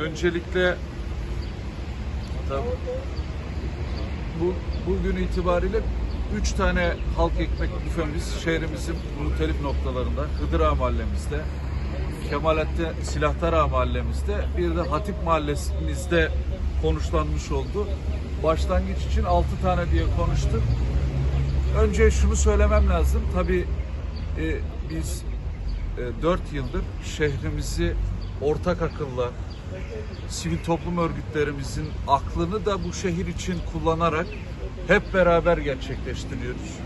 Öncelikle tabii, bu bugün itibariyle üç tane halk ekmek büfemiz şehrimizin muhtelif noktalarında Hıdır Ağa mahallemizde, Kemalettin Silahtar Ağa mahallemizde bir de Hatip mahallemizde konuşlanmış oldu. Başlangıç için altı tane diye konuştuk. Önce şunu söylemem lazım. Tabii e, biz e, 4 yıldır şehrimizi ortak akılla sivil toplum örgütlerimizin aklını da bu şehir için kullanarak hep beraber gerçekleştiriyoruz.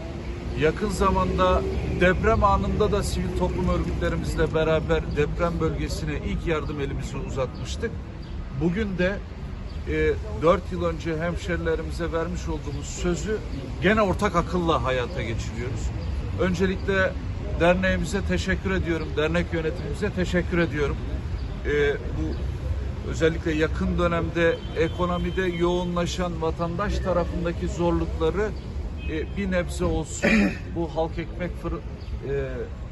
Yakın zamanda deprem anında da sivil toplum örgütlerimizle beraber deprem bölgesine ilk yardım elimizi uzatmıştık. Bugün de e, 4 yıl önce hemşerilerimize vermiş olduğumuz sözü gene ortak akılla hayata geçiriyoruz. Öncelikle derneğimize teşekkür ediyorum. Dernek yönetimimize teşekkür ediyorum. E, bu özellikle yakın dönemde ekonomide yoğunlaşan vatandaş tarafındaki zorlukları e, bir nebze olsun bu halk ekmek fır, e,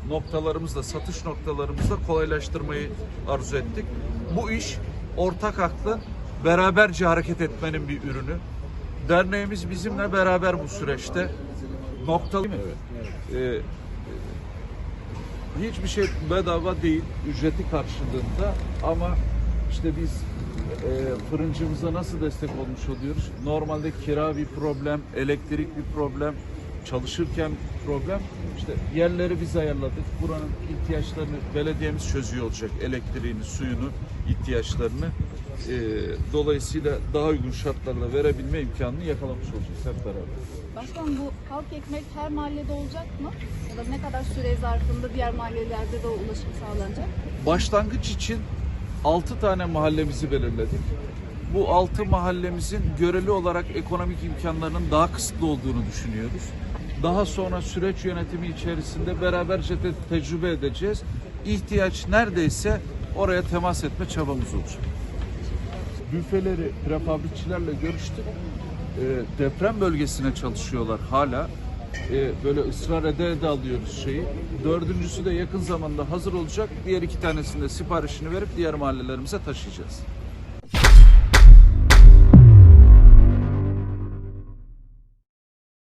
noktalarımızda, satış noktalarımızda kolaylaştırmayı arzu ettik. Bu iş ortak aklın beraberce hareket etmenin bir ürünü. Derneğimiz bizimle beraber bu süreçte. Noktalı mı? E, hiçbir şey bedava değil, ücreti karşılığında ama işte biz e, fırıncımıza nasıl destek olmuş oluyoruz? Normalde kira bir problem, elektrik bir problem, çalışırken problem. İşte yerleri biz ayarladık. Buranın ihtiyaçlarını belediyemiz çözüyor olacak. Elektriğini, suyunu, ihtiyaçlarını. E, dolayısıyla daha uygun şartlarla verebilme imkanını yakalamış olacağız hep beraber. Başkan bu halk ekmek her mahallede olacak mı? Ya da ne kadar süre zarfında diğer mahallelerde de ulaşım sağlanacak? Başlangıç için 6 tane mahallemizi belirledik. Bu 6 mahallemizin göreli olarak ekonomik imkanlarının daha kısıtlı olduğunu düşünüyoruz. Daha sonra süreç yönetimi içerisinde beraberce de tecrübe edeceğiz. İhtiyaç neredeyse oraya temas etme çabamız olacak. Büfeleri, prefabrikçilerle görüştük. Ee, deprem bölgesine çalışıyorlar hala. Ee, böyle ısrar ede ede alıyoruz şeyi. Dördüncüsü de yakın zamanda hazır olacak. Diğer iki tanesinde siparişini verip diğer mahallelerimize taşıyacağız.